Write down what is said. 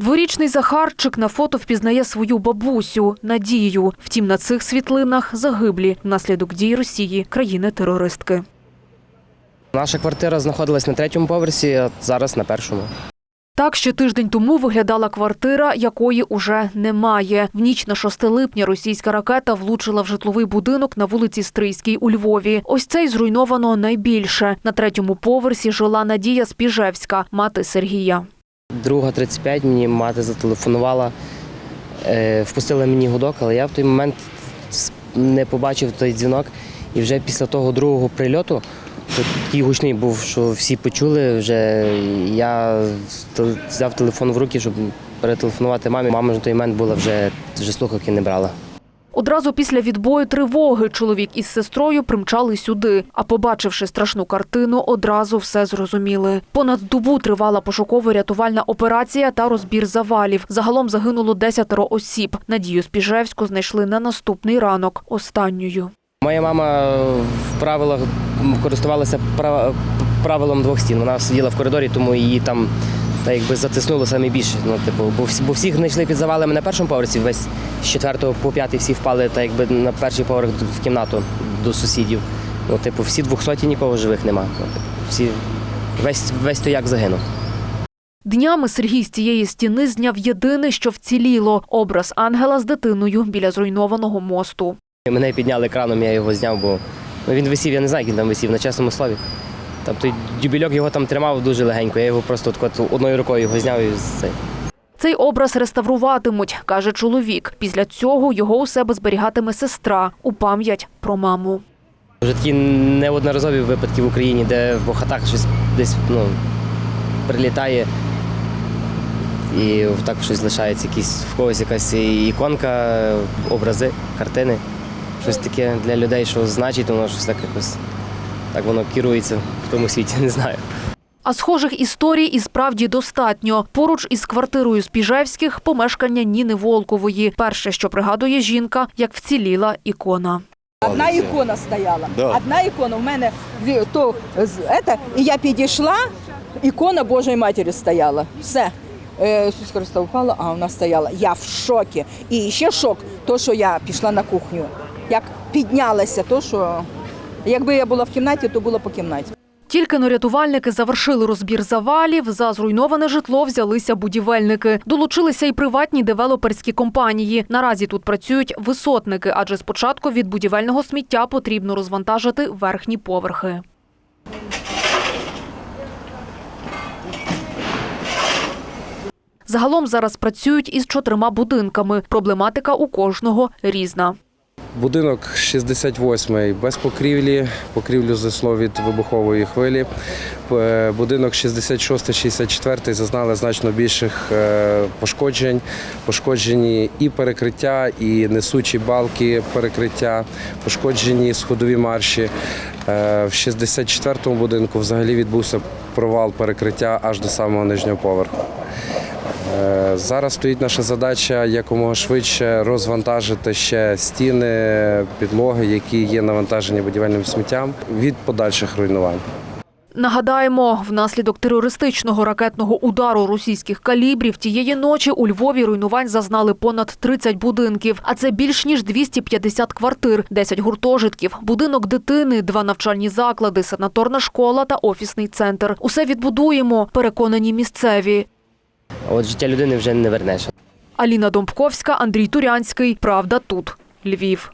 Дворічний Захарчик на фото впізнає свою бабусю Надію. Втім, на цих світлинах загиблі внаслідок дій Росії країни-терористки. Наша квартира знаходилась на третьому поверсі, а зараз на першому. Так ще тиждень тому виглядала квартира, якої уже немає. В ніч на 6 липня російська ракета влучила в житловий будинок на вулиці Стрийській у Львові. Ось цей зруйновано найбільше. На третьому поверсі жила Надія Спіжевська, мати Сергія. Друга 35, мені мати зателефонувала, е, впустила мені гудок, але я в той момент не побачив той дзвінок. І вже після того другого прильоту, такий гучний був, що всі почули, вже я взяв телефон в руки, щоб перетелефонувати мамі. Мама на той момент була вже, вже слухавки не брала. Одразу після відбою тривоги чоловік із сестрою примчали сюди. А побачивши страшну картину, одразу все зрозуміли. Понад добу тривала пошуково-рятувальна операція та розбір завалів. Загалом загинуло десятеро осіб. Надію Спіжевську знайшли на наступний ранок останньою. Моя мама в правилах користувалася прав- правилом двох стін. Вона сиділа в коридорі, тому її там та якби затиснуло саме більше. Ну, типу, бо, всі, бо всіх знайшли під завалами на першому поверсі, весь з четвертого по п'ятий всі впали та якби на перший поверх в кімнату до сусідів. Ну, типу, всі двохсоті нікого живих нема. Ну, типу, всі, весь, весь то як загинув. Днями Сергій з цієї стіни зняв єдине, що вціліло – образ ангела з дитиною біля зруйнованого мосту. Мене підняли екраном, я його зняв, бо ну, він висів, я не знаю, як він там висів, на чесному слові. Там той дюбільок його там тримав дуже легенько. Я його просто от одною рукою його зняв і цей. Цей образ реставруватимуть, каже чоловік. Після цього його у себе зберігатиме сестра у пам'ять про маму. Вже такі неодноразові випадки в Україні, де в хатах щось десь ну, прилітає і так щось лишається, якісь, в когось якась іконка, образи, картини. Щось таке для людей, що значить, воно щось так якось так воно керується в тому світі, не знаю. А схожих історій і справді достатньо. Поруч із квартирою Спіжевських помешкання Ніни Волкової. Перше, що пригадує жінка, як вціліла ікона. Одна ікона стояла. Да. Одна ікона. У мене дві- то з- это, і я підійшла, ікона Божої Матері стояла. Все. Е, Ісус Христос упала, а вона стояла. Я в шокі. І ще шок, то, що я пішла на кухню. Як піднялася, то що якби я була в кімнаті, то було по кімнаті. Тільки но рятувальники завершили розбір завалів, за зруйноване житло взялися будівельники. Долучилися й приватні девелоперські компанії. Наразі тут працюють висотники, адже спочатку від будівельного сміття потрібно розвантажити верхні поверхи. Загалом зараз працюють із чотирма будинками. Проблематика у кожного різна. Будинок 68-й без покрівлі, покрівлю знесло від вибухової хвилі. Будинок 66-64 зазнали значно більших е, пошкоджень. Пошкоджені і перекриття, і несучі балки перекриття, пошкоджені сходові марші. Е, В 64-му будинку взагалі відбувся провал перекриття аж до самого нижнього поверху. Е, Зараз стоїть наша задача якомога швидше розвантажити ще стіни, підлоги, які є навантажені будівельним сміттям від подальших руйнувань. Нагадаємо, внаслідок терористичного ракетного удару російських калібрів тієї ночі у Львові руйнувань зазнали понад 30 будинків, а це більш ніж 250 квартир, 10 гуртожитків, будинок дитини, два навчальні заклади, санаторна школа та офісний центр. Усе відбудуємо, переконані місцеві. От життя людини вже не вернеш. Аліна Домбковська, Андрій Турянський. Правда тут. Львів.